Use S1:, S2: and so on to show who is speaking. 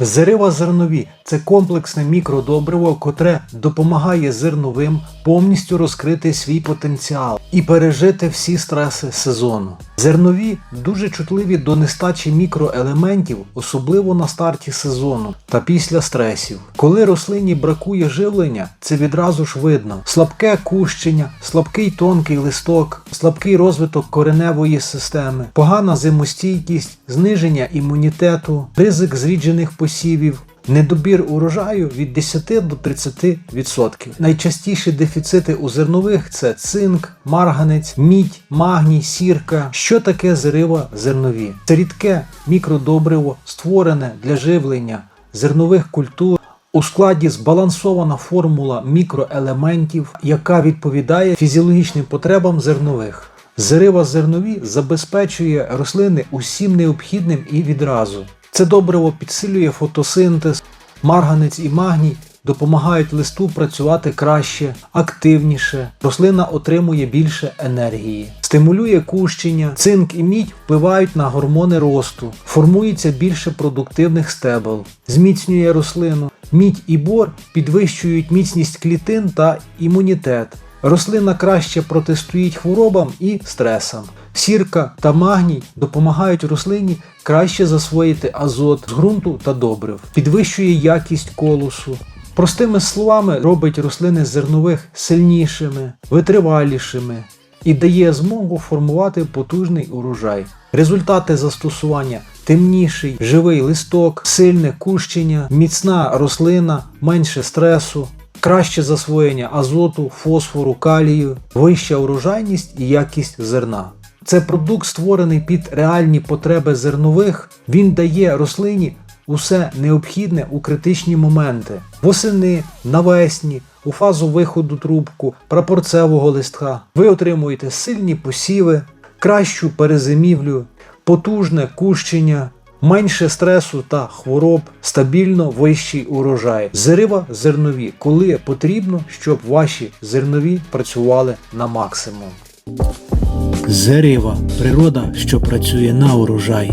S1: Зерива зернові це комплексне мікродобриво, котре допомагає зерновим повністю розкрити свій потенціал і пережити всі стреси сезону. Зернові дуже чутливі до нестачі мікроелементів, особливо на старті сезону та після стресів. Коли рослині бракує живлення, це відразу ж видно: слабке кущення, слабкий тонкий листок, слабкий розвиток кореневої системи, погана зимостійкість, зниження імунітету, ризик зріджених посівів. Недобір урожаю від 10 до 30%. Найчастіші дефіцити у зернових це цинк, марганець, мідь, магній, сірка. Що таке зрива зернові? Це рідке мікродобриво, створене для живлення зернових культур. У складі збалансована формула мікроелементів, яка відповідає фізіологічним потребам зернових. Зрива зернові забезпечує рослини усім необхідним і відразу. Це добриво підсилює фотосинтез, марганець і магній допомагають листу працювати краще, активніше. Рослина отримує більше енергії, стимулює кущення, цинк і мідь впливають на гормони росту, формується більше продуктивних стебел, зміцнює рослину. Мідь і бор підвищують міцність клітин та імунітет. Рослина краще протистоїть хворобам і стресам. Сірка та магній допомагають рослині краще засвоїти азот з ґрунту та добрив, підвищує якість колосу. Простими словами, робить рослини зернових сильнішими, витривалішими і дає змогу формувати потужний урожай. Результати застосування темніший, живий листок, сильне кущення, міцна рослина, менше стресу, краще засвоєння азоту, фосфору, калію, вища урожайність і якість зерна. Це продукт створений під реальні потреби зернових. Він дає рослині усе необхідне у критичні моменти: восени, навесні, у фазу виходу трубку, прапорцевого листка. Ви отримуєте сильні посіви, кращу перезимівлю, потужне кущення. Менше стресу та хвороб, стабільно вищий урожай. Зрива зернові, коли потрібно, щоб ваші зернові працювали на максимум. Зерива природа, що працює на урожай.